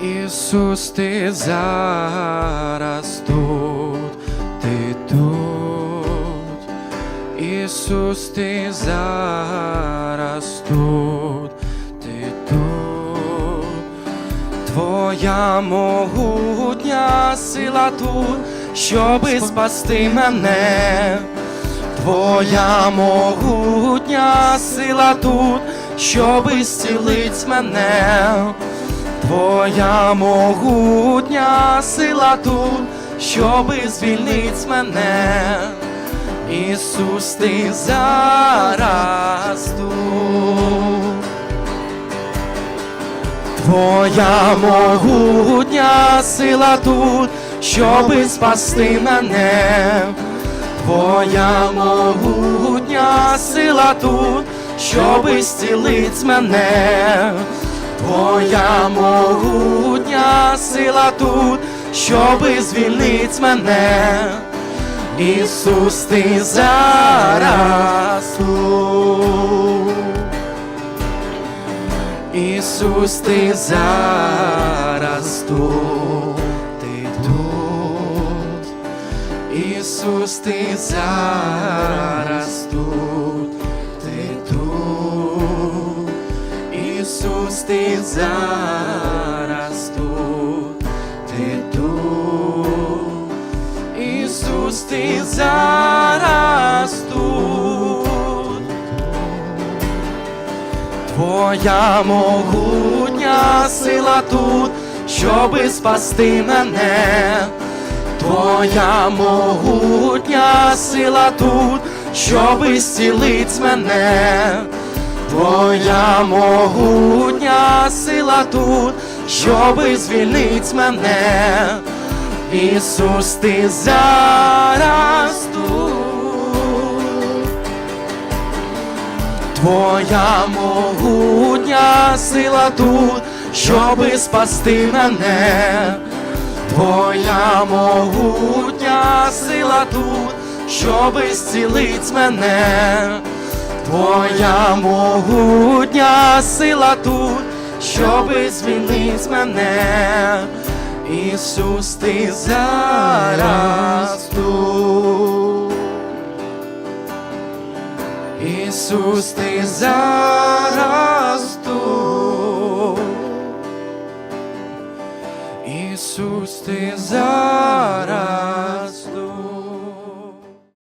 Ісус, ти зараз тут, ти тут, Ісус, ти зараз тут, ти тут, Твоя могутня сила тут, щоби спасти мене. Твоя могутня сила тут, щоби зцілить мене. Твоя могутня сила тут, щоби звільнить мене. Ісус, ти зараз тут. Твоя могутня сила тут, щоби спасти мене. Твоя могутня сила тут, щоби зцілить мене. Твоя могутня сила тут, щоби звільнить мене. Ісус, ти зараз тут. Ісус, ти зараз тут, ти тут. Ісус, ти зараз тут, Ісус, ти зараз тут, ти тут. Ісус, ти зараз тут. Твоя могутня сила тут, щоби спасти мене. Твоя могутня сила тут, щоби зцілить мене. Твоя могутня сила тут, щоби звільнить мене. Ісус, ти зараз тут. Твоя могутня сила тут, щоби спасти мене. Твоя могутня сила тут, щоби зцілить мене. Твоя могутня сила тут, щоби звільнить мене. Ісус, ти зараз тут. Ісус, ти зараз тут. Ісус, ти зараз